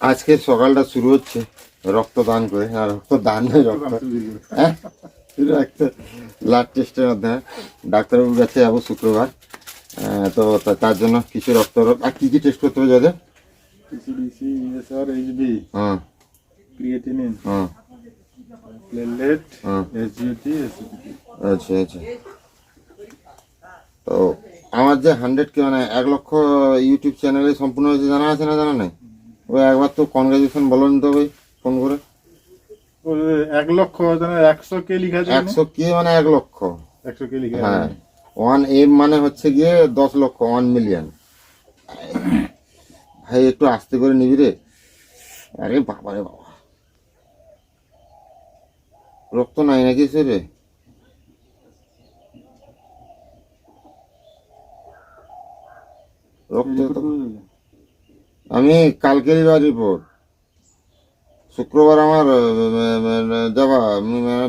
আজকে সকালটা শুরু হচ্ছে রক্তদান করে আর রক্তদান নয় রক্ত। হ্যাঁ? একটা ব্লাড টেস্টের মাধ্যমে ডাক্তারবাবুর কাছে যাব শুক্রবার তো তার জন্য কিছু রক্ত আর কি কি টেস্ট করতে হবে যাদের? হ্যাঁ। ক্রিয়েটিনিন হ্যাঁ। প্লেটলেট হ্যাঁ। এসজিওটি আচ্ছা আচ্ছা। তো আমার যে হান্ড্রেড কে মানে এক লক্ষ ইউটিউব চ্যানেলে সম্পূর্ণ হয়েছে জানা আছে না জানা নেই? ওই একবার তো কনগ্রাজুলেশন বলেন তো ভাই ফোন করে। এক লক্ষ একশো কে লিখা একশো কে মানে এক লক্ষ। একশো কে লিখা হ্যাঁ। ওয়ান এম মানে হচ্ছে গিয়ে দশ লক্ষ ওয়ান মিলিয়ন ভাই একটু আস্তে করে নিবি রে। আরে বাবা রে বাবা। রক্ত নাই নাকি সে রে রক্ত আমি কালকেরই বা রিপোর্ট শুক্রবার আমার যাবা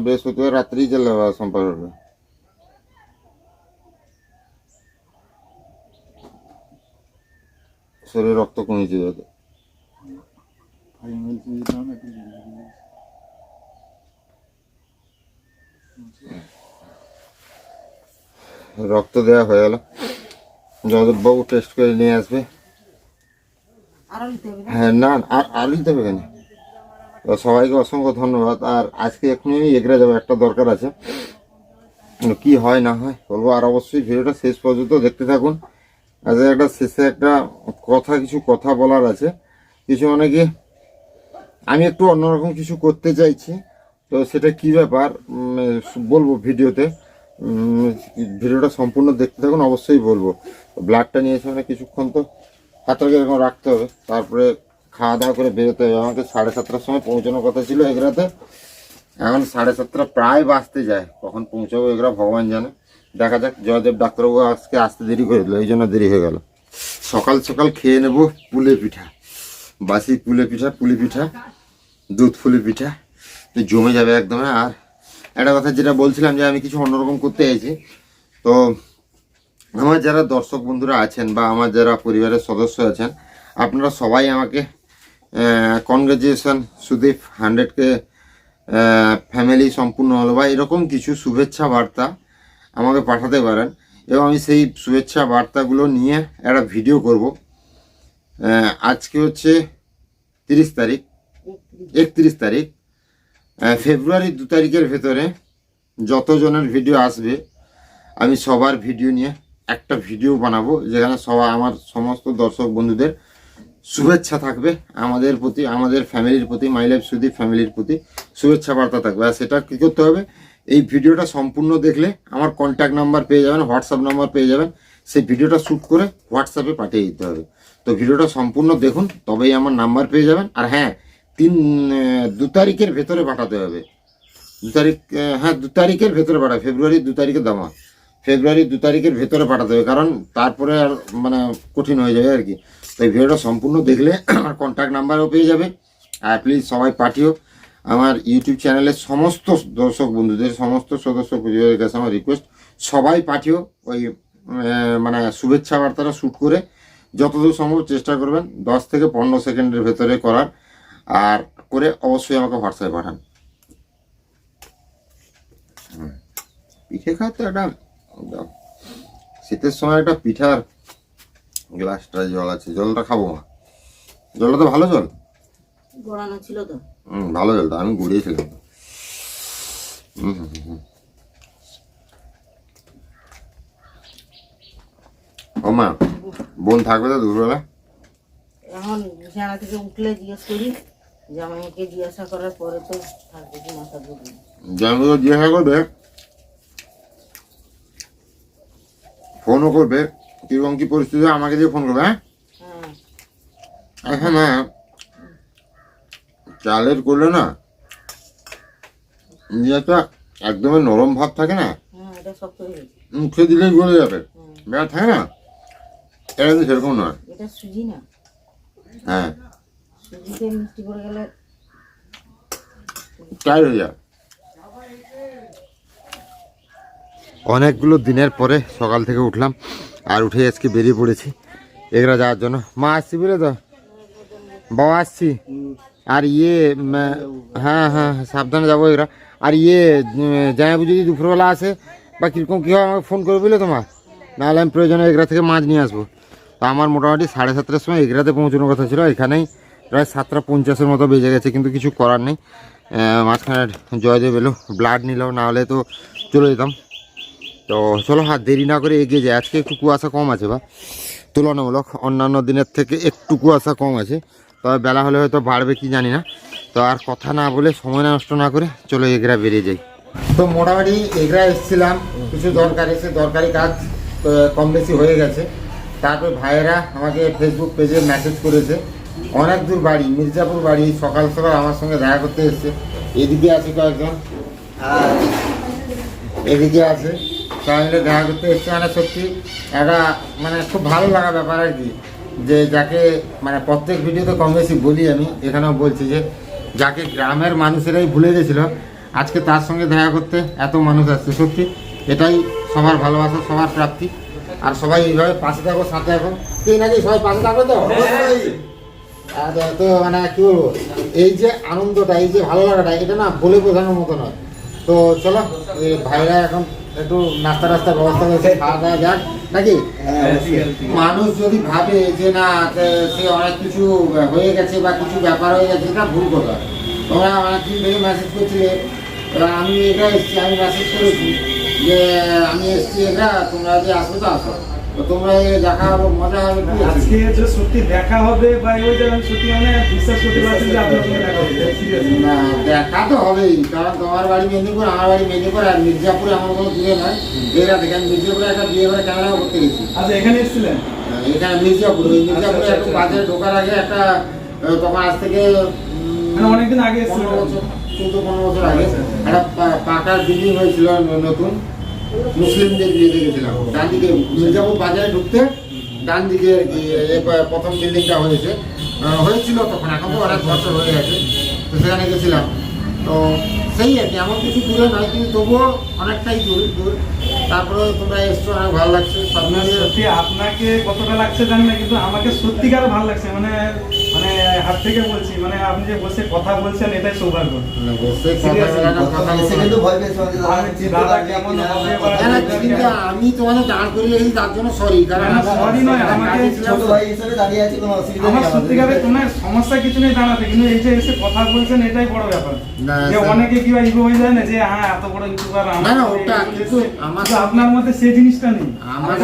বৃহস্পতিবার রাত্রেই চলে যাবা সম্পর্ক শরীরে রক্ত কমেছে যাতে। রক্ত দেওয়া হয়ে গেল যাদববাবু টেস্ট করে নিয়ে আসবে? হ্যাঁ না, আর নিতে হবে কেন? সবাইকে অসংখ্য ধন্যবাদ। আর আজকে এখনই আমি এগড়ে যাব একটা দরকার আছে। কি হয়, না হয়, বলব। আর অবশ্যই ভিডিওটা শেষ পর্যন্ত দেখতে থাকুন। আজকে একটা শেষে একটা কথা, কিছু কথা বলার আছে। কিছু মানে কি, আমি একটু অন্যরকম কিছু করতে চাইছি। তো সেটা কি ব্যাপার বলব ভিডিওতে। ভিডিওটা সম্পূর্ণ দেখতে থাকুন, অবশ্যই বলব। ব্লাডটা নিয়েছে মানে কিছুক্ষণ তো। হাতটাকে এরকম রাখতে হবে। তারপরে খাওয়া দাওয়া করে বেরোতে হবে। আমাকে সাড়ে সাতটার সময় পৌঁছানোর কথা ছিল এগরাতে। এখন সাড়ে সাতটা প্রায় বাঁচতে যায়। কখন পৌঁছাবো এগুলো ভগবান জানে। দেখা যাক, জয়দেব ডাক্তারবাবু আজকে আসতে দেরি করে দিল। এই জন্য দেরি হয়ে গেল। সকাল সকাল খেয়ে নেব পুলে পিঠা। বাসি পুলে পিঠা, পুলি পিঠা, দুধ ফুলি পিঠা। জমে যাবে একদম আর একটা কথা যেটা বলছিলাম যে আমি কিছু অন্যরকম করতে চাইছি। তো আমার যারা দর্শক বন্ধুরা আছেন বা আমার যারা পরিবারের সদস্য আছেন, আপনারা সবাই আমাকে কনগ্রাচুয়েশন সুদীপ হান্ড্রেডকে ফ্যামিলি সম্পূর্ণ হলো বা এরকম কিছু শুভেচ্ছা বার্তা আমাকে পাঠাতে পারেন এবং আমি সেই শুভেচ্ছা বার্তাগুলো নিয়ে একটা ভিডিও করব। আজকে হচ্ছে তিরিশ তারিখ, একত্রিশ তারিখ ফেব্রুয়ারি দু তারিখের ভেতরে যতজনের ভিডিও আসবে, আমি সবার ভিডিও নিয়ে একটা ভিডিও বানাবো যেখানে সবাই আমার সমস্ত দর্শক বন্ধুদের শুভেচ্ছা থাকবে, আমাদের প্রতি, আমাদের ফ্যামিলির প্রতি মাই লাইফ সুদীপ ফ্যামিলির প্রতি শুভেচ্ছা বার্তা থাকবে। আর সেটা কী করতে হবে? এই ভিডিওটা সম্পূর্ণ দেখলে আমার কন্ট্যাক্ট নাম্বার পেয়ে যাবেন হোয়াটসঅ্যাপ নাম্বার পেয়ে যাবেন। সেই ভিডিওটা শ্যুট করে হোয়াটসঅ্যাপে পাঠিয়ে দিতে হবে। তো ভিডিওটা সম্পূর্ণ দেখুন, তবেই আমার নাম্বার পেয়ে যাবেন। আর হ্যাঁ তিন দু তারিখের ভেতরে পাঠাতে হবে। দু তারিখ হ্যাঁ দু তারিখের ভেতরে পাঠাবে ফেব্রুয়ারি দু তারিখে দামা ফেব্রুয়ারি দু তারিখের ভেতরে পাঠাতে হবে, কারণ তারপরে আর মানে কঠিন হয়ে যাবে আর কি তো এই ভিডিওটা সম্পূর্ণ দেখলে আমার কন্ট্যাক্ট নাম্বারও পেয়ে যাবে আর প্লিজ সবাই পাঠিও আমার ইউটিউব চ্যানেলের সমস্ত দর্শক বন্ধুদের, সমস্ত সদস্য পরিবারের কাছে আমার রিকোয়েস্ট সবাই পাঠিও ওই মানে শুভেচ্ছা বার্তাটা শ্যুট করে যতদূর সম্ভব চেষ্টা করবেন, দশ থেকে পনেরো সেকেন্ডের ভেতরে করার আর করে অবশ্যই আমাকে হোয়াটসঅ্যাপে পাঠান। পিঠে খাওয়ার তো একটা। শীতের সময় একটা পিঠার গ্লাসটা জল আছে জলটা খাব মা। জলটা তো ভালো জল? গড়ানো ছিল তো। হুম ভালো জলটা আমি গুড়িয়েছিলাম। হুম হুম হুম। ও মা বোন থাকবে তো দুপুরবেলা? এখন বিছানা থেকে উঠলে জিজ্ঞেস করি জামাইকে জিজ্ঞাসা করার পরে তো থাকবে কি জানব তো জিজ্ঞাসা করবে? ফোনও করবে কীরকম কি পরিস্থিতি আমাকে দিয়ে ফোন করবে হ্যাঁ? হ্যাঁ এখানে চালের করলে না একটা একদমই নরম ভাব থাকে না। মুখে দিলেই গলে যাবে। বেড়া থাকে না? এটা কিন্তু সেরকম নয়। এটা সুজি না। হ্যাঁ। সুজিতে মিষ্টি পড়ে গেলে টাইট হয়ে যায় অনেকগুলো দিনের পরে সকাল থেকে উঠলাম আর উঠে আজকে বেরিয়ে পড়েছি এগুলো যাওয়ার জন্য। মা আসছি বুঝলে তো? বাবা আসছি। আর ইয়ে হ্যাঁ হ্যাঁ সাবধানে যাব এরা আর ইয়ে জামাইবু যদি দুপুরবেলা আসে বা কীরকম কী হয় আমাকে ফোন করে বুঝলে তোমার নাহলে আমি প্রয়োজনে এগরা থেকে মাছ নিয়ে আসব। তো আমার মোটামুটি সাড়ে সাতটার সময় এগরাতে পৌঁছানোর কথা ছিল। এখানেই প্রায় সাতটা পঞ্চাশের মতো বেজে গেছে, কিন্তু কিছু করার নেই। মাঝখানে জয়দেব এলো ব্লাড নিল, নাহলে তো চলে যেতাম। তো চলো হাত দেরি না করে এগিয়ে যায় আজকে একটু কুয়াশা কম আছে বা। তুলনামূলক অন্যান্য দিনের থেকে একটু কুয়াশা কম আছে। তবে বেলা হলে হয়তো বাড়বে কি জানি না। তো আর কথা না বলে সময় নষ্ট না করে চলো এগরা বেরিয়ে যাই। তো মোটামুটি এগরা এসেছিলাম। কিছু দরকার এসে দরকারি কাজ কম বেশি হয়ে গেছে। তারপর ভাইয়েরা আমাকে ফেসবুক পেজে মেসেজ করেছে। অনেক দূর বাড়ি মির্জাপুর বাড়ি সকাল সকাল আমার সঙ্গে দেখা করতে এসছে। এদিকে আছে কয়েকজন। আর এদিকে আছে। সবাই মিলে দেখা করতে এসছে মানে সত্যি একটা মানে খুব ভালো লাগা ব্যাপার আর কি যে যাকে মানে প্রত্যেক ভিডিওতে কম বেশি বলি আমি এখানেও বলছি যে যাকে গ্রামের মানুষেরাই ভুলে গেছিল আজকে তার সঙ্গে দেখা করতে এত মানুষ আসছে সত্যি এটাই সবার ভালোবাসা সবার প্রাপ্তি। আর সবাই এইভাবে পাশে থাকো সাথে থাকো। তুই নাকি সবাই পাশে থাকো তো? আর তো মানে কি বলব এই যে আনন্দটা এই যে ভালো লাগাটা এটা না বলে বোঝানোর মতো নয়। তো চলো এই ভাইরা এখন একটু নাস্তা রাস্তার ব্যবস্থা করেছে খাওয়া দাওয়া যাক। নাকি? মানুষ যদি ভাবে যে না সে অনেক কিছু হয়ে গেছে বা কিছু ব্যাপার হয়ে গেছে এটা ভুল কথা। তোমরা অনেকদিন ধরে মেসেজ করছিলে। এবার আমি এটা এসেছি আমি মেসেজ করেছি যে আমি এসেছি এটা তোমরা যদি আসো তো আসো। তোমরা দেখা হবে মজা হবে আজকে যে সত্যি দেখা হবে বা ওই যে আমি সত্যি মানে বিশ্বাস করতে পারছি যে আপনার সঙ্গে দেখা হবে না দেখা তো হবেই কারণ তোমার বাড়ি মেদিনীপুর আমার বাড়ি মেদিনীপুর আর মির্জাপুর এমন কোনো দূরে নয় এরা দেখে আমি মির্জাপুরে একটা বিয়ে করে ক্যামেরা করতে গেছি। আচ্ছা এখানে এসেছিলেন? এখানে মির্জাপুর ওই মির্জাপুরে আচ্ছা, একটু আচ্ছা। বাজারে ঢোকার আগে একটা তখন আজ থেকে মানে অনেকদিন আগে বছর চোদ্দ পনেরো বছর আগে একটা পাকার বিল্ডিং হয়েছিল নতুন। মুসলিমদের বিয়ে দেখেছিলাম ডান দিকে মির্জাপুর বাজারে ঢুকতে, ডান দিকে প্রথম বিল্ডিংটা হয়েছে। হয়েছিল তখন, এখন তো অনেক বছর হয়ে গেছে, তো সেখানে গেছিলাম। তো সেই আর কি, এমন কিছু দূরে নয়, কিন্তু তবুও অনেকটাই দূর দূর। তারপরে তোমরা এসছো অনেক ভালো লাগছে। আপনাকে কতটা লাগছে জানি না, কিন্তু আমাকে সত্যিকার ভালো লাগছে। মানে হাত থেকে বলছি মানে আপনি যে বসে কথা বলছেন এটাই সৌভাগ্য। আমি তোমাদের দাঁড় রেখেছি তার জন্য সরি কারণ নয়, আমাকে ছোট ভাই হিসেবে দাঁড়িয়ে আছি কোনো অসুবিধা নেই কোনো সমস্যা কিছু নেই দাঁড়াতে। কিন্তু এই যে এসে কথা বলছেন এটাই বড় ব্যাপার। যে অনেকে কি ইগো হয়ে যায় না যে হ্যাঁ এত বড় ইউটিউবার না, না, ওটা কিন্তু আমার- আপনার মধ্যে সেই জিনিসটা নেই। আমার।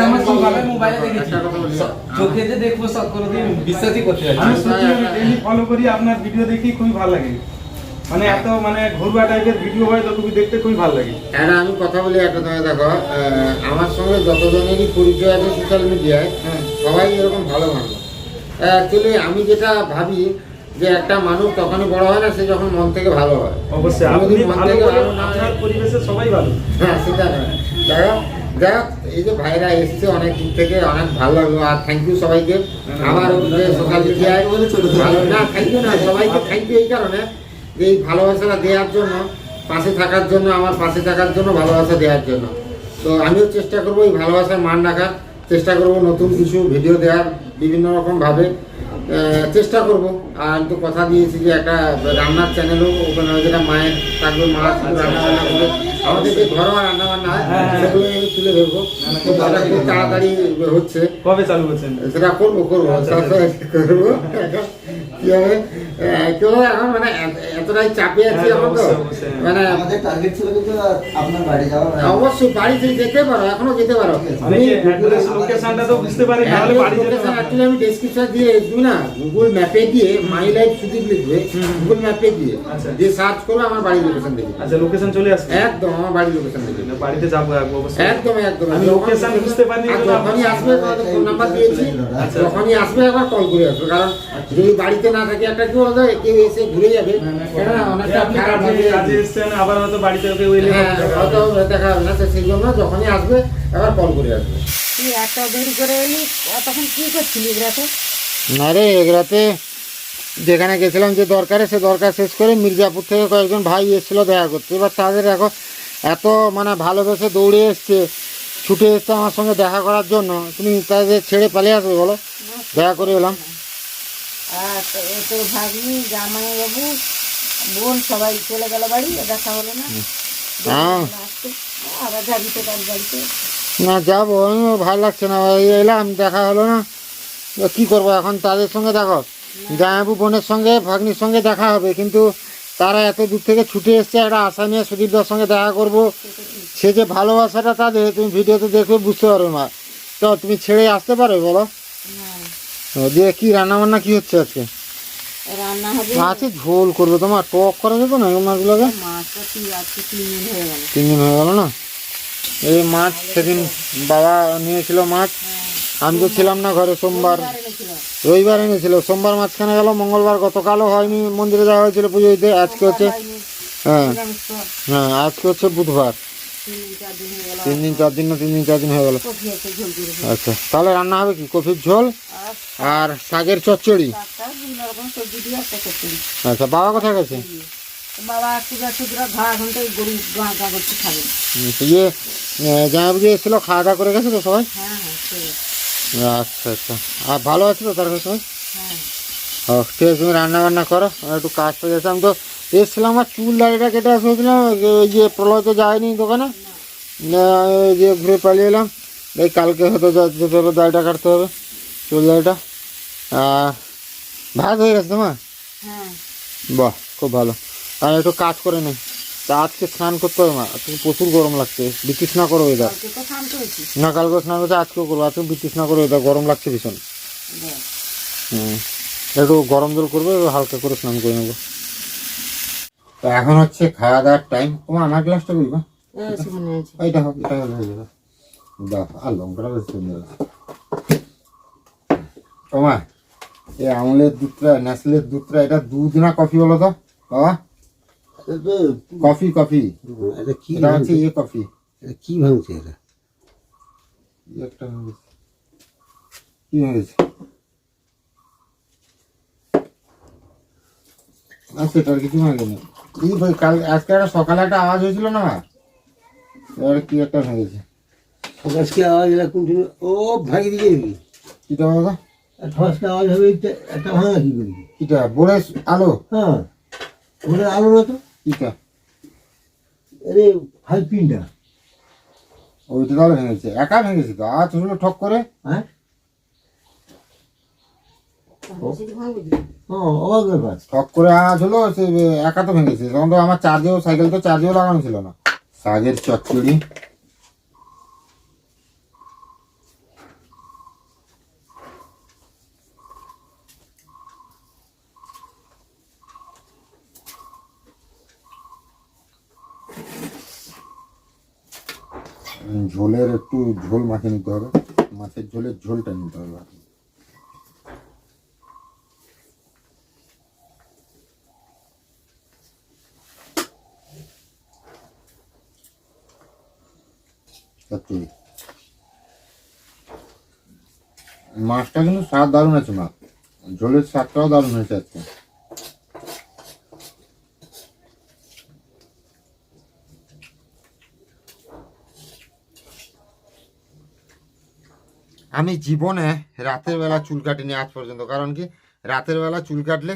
মোবাইলে দেখেছি। বলি। চোখে যে দেখব সব কোনোদিন বিশ্বাসই করতে ডেইলি ফলো করি আপনার ভিডিও দেখি খুবই ভালো লাগে। মানে এত মানে ঘরুয়া টাইপের ভিডিও হয় তো খুবই দেখতে খুবই ভালো লাগে। একটা আমি কথা বলি একটা তুমি দেখো আমার সঙ্গে যতজনেরই পরিচয় আছে সোশ্যাল মিডিয়ায় হ্যাঁ। সবাই এরকম ভালো মানুষ। অ্যাকচুয়ালি আমি যেটা ভাবি যে একটা মানুষ তখনই বড় হয় না সে যখন মন থেকে ভালো হয়। অবশ্যই। মন ভালো থেকে ভালো না পরিবেশে সবাই ভালো। হ্যাঁ সেটা নয়। দেখো এই যে ভাইরা এসছে অনেক দিক থেকে, অনেক ভালো লাগল। আর থ্যাংক ইউ সবাইকে। আমার যে সোশ্যাল মিডিয়ায় ভালো না থ্যাংক ইউ না, সবাইকে থ্যাংক ইউ এই কারণে যে এই ভালোবাসাটা দেওয়ার জন্য, পাশে থাকার জন্য, আমার পাশে থাকার জন্য, ভালোবাসা দেওয়ার জন্য। তো আমিও চেষ্টা করব এই ভালোবাসার মান রাখার, চেষ্টা করব নতুন কিছু ভিডিও দেওয়ার। বিভিন্ন রকমভাবে চেষ্টা করব। আর আমি তো কথা দিয়েছি যে একটা রান্নার চ্যানেলও ওখানে যেটা মায়ের থাকবে মা রান্না বান্না করে আমাদের যে ঘরোয়া রান্না বান্না হয় হ্যাঁ, হ্যাঁ। সেগুলো আমি তুলে ধরবো। তো সেটা খুব তাড়াতাড়ি হচ্ছে। কবে চালু করছেন? সেটা করব করব। আচ্ছা, করব। এখন কি হবে? আহ, এখন মানে এতটাই চাপে আছি এখন তো। অবশ্যই, অবশ্যই। মানে আমাদের টার্গেট ছিল কিন্তু আপনার বাড়ি যাওয়া অবশ্যই বাড়িতে যেতে পারো এখনও যেতে পারো। আমি লোকেশনটা তো বুঝতে পারি নাহলে বাড়ি যেতে লোকেশন আমি ডেসক্রিপশন দিয়ে তুমি না? গুগল ম্যাপে দিয়ে মাই লাইফ সুদীপ লিখবে গুগল ম্যাপে দিয়ে। আচ্ছা। সার্চ করবে আমার বাড়ির লোকেশন আচ্ছা লোকেশন চলে আসবে একদম আমার বাড়ির লোকেশন দেখবে বাড়িতে যাব অবশ্যই। একদম একদম। আমি যখন- বুঝতে যখনই আসবে ফোন নাম্বার দিয়েছি। আচ্ছা। যখনই আসবে একবার কল করে আসবে কারণ যদি বাড়িতে না থাকে একটা কি বলতো কেউ এসে ঘুরে যাবে। অনেকটা খারাপ কাজে লাগে। কাজে এসছেন আবার হয়তো বাড়িতে কেউ এলে হ্যাঁ দেখা হয়তো দেখা হবে না সেই জন্য যখনই আসবে কল করে আসবে। তুই এত দেরি করে এলি তখন কি করছিলি রাতে না রে এগরাতে যেখানে গেছিলাম যে দরকারে সে দরকার শেষ করে মির্জাপুর থেকে কয়েকজন ভাই এসেছিল দেখা করতে। এবার তাদের এখন এত মানে ভালোবেসে দৌড়ে এসছে ছুটে এসছে আমার সঙ্গে দেখা করার জন্য। তুমি তাদের ছেড়ে পালিয়ে আসবে বলো? দেখা করে এলাম। তো- তোর ভাগ্নি জামাইবাবু বোন সবাই চলে গেল বাড়ি দেখা হলো না। হ্যাঁ। আবার যাবি তো তার বাড়িতে। না যাব আমিও ভালো লাগছে না এলাম দেখা হলো না। কি করব এখন তাদের সঙ্গে দেখো? জামাইবু বোনের সঙ্গে ভাগ্নির সঙ্গে দেখা হবে কিন্তু তারা এত দূর থেকে ছুটে এসছে একটা আশা নিয়ে সুদীপদার সঙ্গে দেখা করব। সে যে ভালোবাসাটা তাদের তুমি ভিডিওতে দেখবে বুঝতে পারবে না তো তুমি ছেড়ে আসতে পারবে বলো? না দিয়ে কি রান্না বান্না কি হচ্ছে আজকে? রান্না হবে মাছের ঝোল করবে। তোমার টক করা যেত না মাছগুলোকে? মাছটা কি আজকে তিন দিন হয়ে গেল। তিন দিন হয়ে গেল না? এই মাছ সেদিন বাবা নিয়েছিল মাছ। আমি তো ছিলাম না ঘরে সোমবার। রবিবার এনেছিল। সোমবার মাঝখানে গেল মঙ্গলবার গতকালও হয়নি মন্দিরে যাওয়া হয়েছিল পুজো দিতে আজকে হচ্ছে হ্যাঁ। হ্যাঁ আজকে হচ্ছে বুধবার। তিন দিন চার দিন তিন দিন চার দিন না তিন দিন চার দিন হয়ে গেল আচ্ছা তাহলে রান্না হবে কি? কফির ঝোল আর শাকের চচ্চড়ি? আচ্ছা বাবা কোথায় গেছে? বাবা টুকরা টুকরা ঘা ঘন্টায় গরু গা গা করতে খাবে। ইয়ে জামাই যে এসেছিল খাওয়া দাওয়া করে গেছে তো সবাই? হ্যাঁ হ্যাঁ আচ্ছা আচ্ছা। আর ভালো আছে তো তার সবাই? হ্যাঁ। ঠিক আছে তুমি রান্না বান্না করো একটু কাজ পেয়ে গেছে আমি তো এসেছিলাম আমার চুল দাড়িটা কেটে আসেছিলাম ওই যে প্রলয় তো যায়নি দোকানে যে ঘুরে পালিয়ে এলাম। এই কালকে হয়তো যেতে হবে দাড়িটা কাটতে হবে চুল দাড়িটা। আর ভাত হয়ে গেছে তোমার? হ্যাঁ। বাহ খুব ভালো। আর একটু কাজ করে নেই তা আজকে স্নান করতে হবে না আজকে প্রচুর গরম লাগছে। বিতৃষ্ণা করো এটা না কালকে স্নান করছে আজকেও করব। আজকে বিতৃষ্ণা করো এটা গরম লাগছে ভীষণ। দেখ, হুম। একটু গরম জল করবে হালকা করে স্নান করে নেব। তো এখন হচ্ছে খাওয়া দাওয়ার টাইম তোমার আমার গ্লাসটা বুঝবা এটা হলে আর লঙ্কাটা বেশ সুন্দর। তোমার এই আমলের দুধটা নেসলের দুধটা এটা দুধ না কফি বলো তো? বাবা। Coffee coffee. এটা কি এটা হচ্ছে ইয়ে কফি। এটা কি ভাঙছে এটা? একটা কি ভেঙেছে? না সেটা আর কিছু ভাঙেনি এই ভাই কাল আজকে একটা সকালে একটা আওয়াজ হয়েছিল না? এবার কি একটা ভেঙেছে আজকে আওয়াজ এরা কন্টিনিউ ও ভাঙি দিকে নাকি? কিটা বাবা ঠসকা আওয়াজ হবে একটা ভাঙা কি করি? কিটা বোরে আলো? হ্যাঁ ওটা আলো না তো? কিটা? আরে ফাইভ পিনটা ওইটা তাহলে ভেঙেছে। একা ভেঙেছে তো? আওয়াজ হলো ঠক করে? হ্যাঁ? কি? ও অবাক ব্যাপার ঠক করে আওয়াজ হলো, সে একা তো তখন তো আমার চার্জেও সাইকেল তো চার্জেও লাগানো ছিল না। ঝোলের একটু ঝোল মাখিয়ে নিতে হবে। মাছের ঝোলের ঝোলটা নিতে হবে চচ্চড়ি মাছটা কিন্তু স্বাদ দারুণ আছে মা। ঝোলের স্বাদটাও দারুণ হয়েছে আজকে। আমি জীবনে রাতের বেলা চুল কাটিনি আজ পর্যন্ত, কারণ কি? রাতের বেলা চুল কাটলে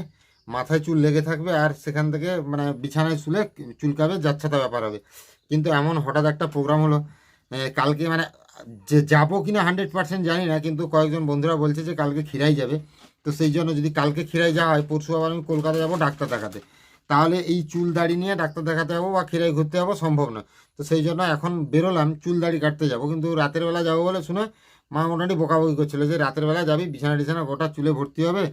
মাথায় চুল লেগে থাকবে আর সেখান থেকে মানে বিছানায় শুলে চুলকাবে যাচ্ছাতা ব্যাপার হবে। কিন্তু এমন হঠাৎ একটা প্রোগ্রাম হলো কালকে মানে যে যাব কিনা হান্ড্রেড পার্সেন্ট জানি না, কিন্তু কয়েকজন বন্ধুরা বলছে যে কালকে খিরাই যাবে। তো সেই জন্য যদি কালকে খিরাই যাওয়া হয়, পরশু আবার আমি কলকাতা যাব ডাক্তার দেখাতে। তাহলে এই চুল দাড়ি নিয়ে ডাক্তার দেখাতে যাব বা খিরাই ঘুরতে যাব সম্ভব না। তো সেই জন্য এখন বেরোলাম, চুল দাড়ি কাটতে যাব। কিন্তু রাতের বেলা যাব বলে শুনে মা মোটামুটি বকাবকি করছিল যে রাতের বেলা যাবি, বিছানা টিছানা গোটা চুলে ভর্তি হবে।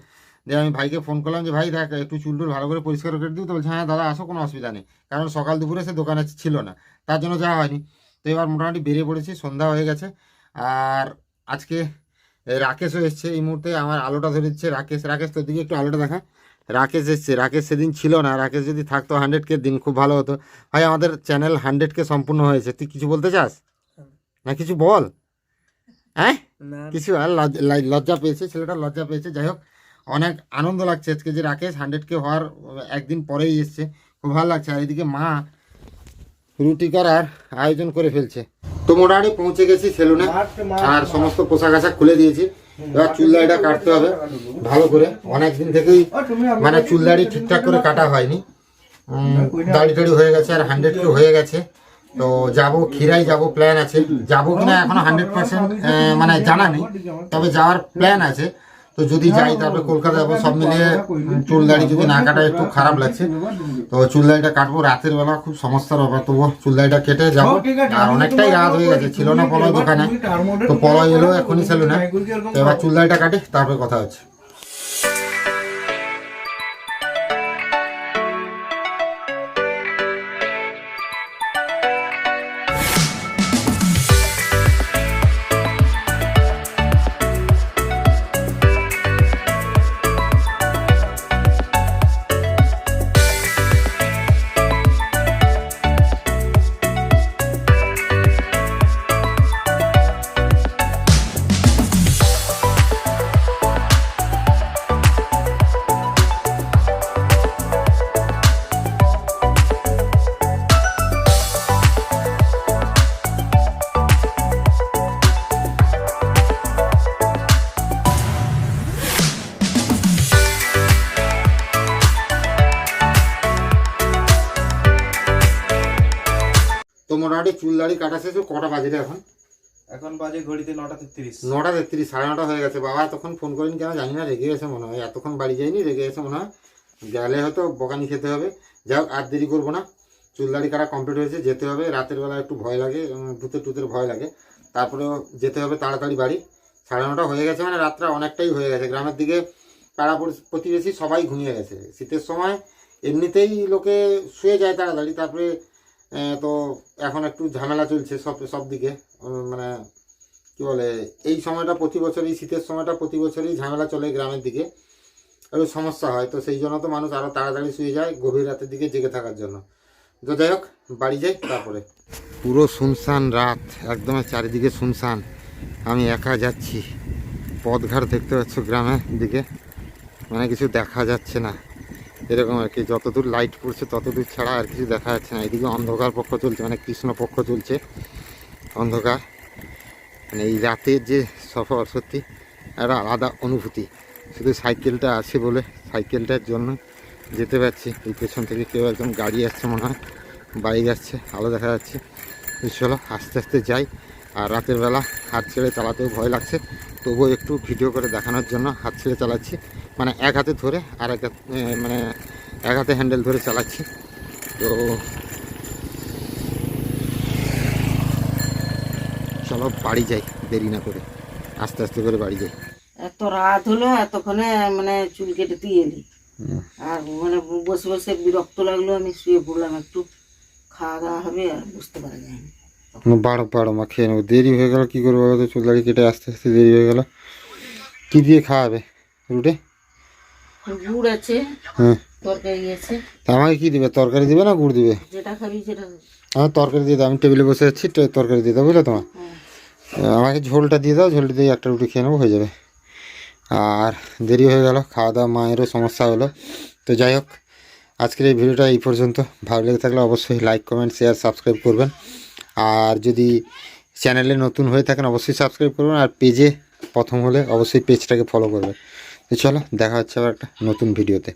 দিয়ে আমি ভাইকে ফোন করলাম যে, ভাই দেখ, একটু চুল টুল ভালো করে পরিষ্কার করে দিই তো বলছে হ্যাঁ দাদা, আসো, কোনো অসুবিধা নেই। কারণ সকাল দুপুরে সে দোকানে ছিল না। তার জন্য যাওয়া হয়নি। তো এবার মোটামুটি বেরিয়ে পড়েছি সন্ধ্যা হয়ে গেছে। আর আজকে রাকেশও এসছে এই মুহূর্তে আমার আলোটা ধরে দিচ্ছে রাকেশ। রাকেশ তোর দিকে একটু আলোটা দেখা। রাকেশ এসছে রাকেশ সেদিন ছিল না। রাকেশ যদি থাকতো হান্ড্রেড কে দিন খুব ভালো হতো। ভাই আমাদের চ্যানেল হান্ড্রেড কে সম্পূর্ণ হয়েছে। তুই কিছু বলতে চাস? না কিছু বল। হ্যাঁ? কিছু আর লজ্জা পেয়েছে ছেলেটা লজ্জা পেয়েছে। যাই হোক অনেক আনন্দ লাগছে আজকে যে রাকেশ হান্ড্রেড কে হওয়ার একদিন পরেই এসছে। খুব ভালো লাগছে। আর এদিকে মা রুটি করার আয়োজন করে ফেলছে। তো মোটামুটি পৌঁছে গেছি সেলুনে, আর সমস্ত পোশাক আশাক খুলে দিয়েছি। এবার চুল দাড়িটা কাটতে হবে ভালো করে। অনেক দিন থেকেই মানে চুল দাড়ি ঠিকঠাক করে কাটা হয়নি। দাড়ি টাড়ি হয়ে গেছে আর হান্ড্রেড কে হয়ে গেছে। তো যাব খিরাই যাব প্ল্যান আছে। যাব কিনা এখনও হান্ড্রেড পার্সেন্ট মানে জানা নেই। তবে যাওয়ার প্ল্যান আছে। তো যদি যাই তারপরে কলকাতা যাব সব মিলিয়ে চুল দাড়ি যদি না কাটা একটু খারাপ লাগছে তো চুল দাড়িটা কাটবো। রাতের বেলা খুব সমস্যার ব্যাপার তবুও চুল দাড়িটা কেটে যাব। আর অনেকটাই রাত হয়ে গেছে ছিল না পলয় দোকানে। তো পলয় এলো এখনই সেলুনে তো এবার চুল দাড়িটা কাটি তারপরে কথা হচ্ছে। মোটামুটি চুল দাড়ি কাটা শেষ কটা বাজে রে এখন? এখন বাজে ঘড়িতে নটা তেত্রিশ। নটা তেত্রিশ সাড়ে নটা হয়ে গেছে। বাবা এতক্ষণ ফোন করেন কেন? জানি না রেগে গেছে মনে হয়। এতক্ষণ বাড়ি যায়নি রেগে গেছে মনে হয়। গেলে হয়তো বকানি খেতে হবে। যাই হোক আর দেরি করব না। চুল দাড়ি কাটা কমপ্লিট হয়েছে যেতে হবে। রাতের বেলা একটু ভয় লাগে ভূতের টুতের ভয় লাগে। তারপরেও যেতে হবে তাড়াতাড়ি বাড়ি। সাড়ে নটা হয়ে গেছে মানে রাতটা অনেকটাই হয়ে গেছে। গ্রামের দিকে পাড়া প্রতিবেশী সবাই ঘুমিয়ে গেছে। শীতের সময় এমনিতেই লোকে শুয়ে যায় তাড়াতাড়ি। তারপরে তো এখন একটু ঝামেলা চলছে সব সব দিকে। মানে কি বলে, এই সময়টা প্রতি বছরই, শীতের সময়টা প্রতি বছরই ঝামেলা চলে গ্রামের দিকে। একটু সমস্যা হয়, তো সেই জন্য তো মানুষ আরও তাড়াতাড়ি শুয়ে যায় গভীর রাতের দিকে জেগে থাকার জন্য। তো যাই হোক, বাড়ি যাই তারপরে। পুরো শুনশান রাত একদম চারিদিকে শুনশান। আমি একা যাচ্ছি, পথঘাট দেখতে পাচ্ছ গ্রামের দিকে। মানে কিছু দেখা যাচ্ছে না। এরকম আর কি, যতদূর লাইট পড়ছে ততদূর ছাড়া আর কিছু দেখা যাচ্ছে না। এদিকে অন্ধকার পক্ষ চলছে মানে কৃষ্ণ পক্ষ চলছে। অন্ধকার মানে এই রাতের যে সফর, সত্যি একটা আলাদা অনুভূতি। শুধু সাইকেলটা আছে বলে সাইকেলটার জন্য যেতে পারছি। এই পেছন থেকে কেউ একদম গাড়ি আসছে মনে হয়, বাইক আসছে, আলো দেখা যাচ্ছে। চলো, আস্তে আস্তে যাই। আর রাতের বেলা হাত ছেড়ে চালাতেও ভয় লাগছে। তবুও একটু ভিডিও করে দেখানোর জন্য হাত ছেড়ে চালাচ্ছি। মানে এক হাতে ধরে আর এক হাত- মানে এক হাতে হ্যান্ডেল ধরে চালাচ্ছি। তো চলো বাড়ি যাই দেরি না করে। আস্তে আস্তে করে বাড়ি যাই। এত রাত হলো এতক্ষণে মানে চুল কেটে দিয়ে এলি। আর মানে বসে বসে বিরক্ত লাগল আমি শুয়ে পড়লাম একটু। খাওয়া দাওয়া হবে আর বুঝতে পারা যায়নি বাড়ো বাড়ো মা খেয়ে নেব। দেরি হয়ে গেল কী করব তো? চুল দাড়ি কেটে আস্তে আস্তে দেরি হয়ে গেল। কী দিয়ে খাওয়াবে? রুটে? গুড় আছে হ্যাঁ। তরকারি আছে। আমাকে কী দিবে? তরকারি দিবে না গুড় দিবে? যেটা খাবি আমার তরকারি দিয়ে দাও আমি টেবিলে বসে আছি তরকারি দিয়ে দাও বুঝলে তোমার আমাকে ঝোলটা দিয়ে দাও ঝোলটা দিয়ে একটা রুটি খেয়ে নেব হয়ে যাবে। আর দেরি হয়ে গেল খাওয়া দাওয়া মায়েরও সমস্যা হলো। তো যাই হোক আজকের এই ভিডিওটা এই পর্যন্ত। ভালো লেগে থাকলে অবশ্যই লাইক কমেন্ট শেয়ার সাবস্ক্রাইব করবেন। আর যদি চ্যানেলে নতুন হয়ে থাকেন, অবশ্যই সাবস্ক্রাইব করবেন আর পেজে প্রথম হলে অবশ্যই পেজটাকে ফলো করবেন। তো চলো, দেখা হচ্ছে আবার একটা নতুন ভিডিওতে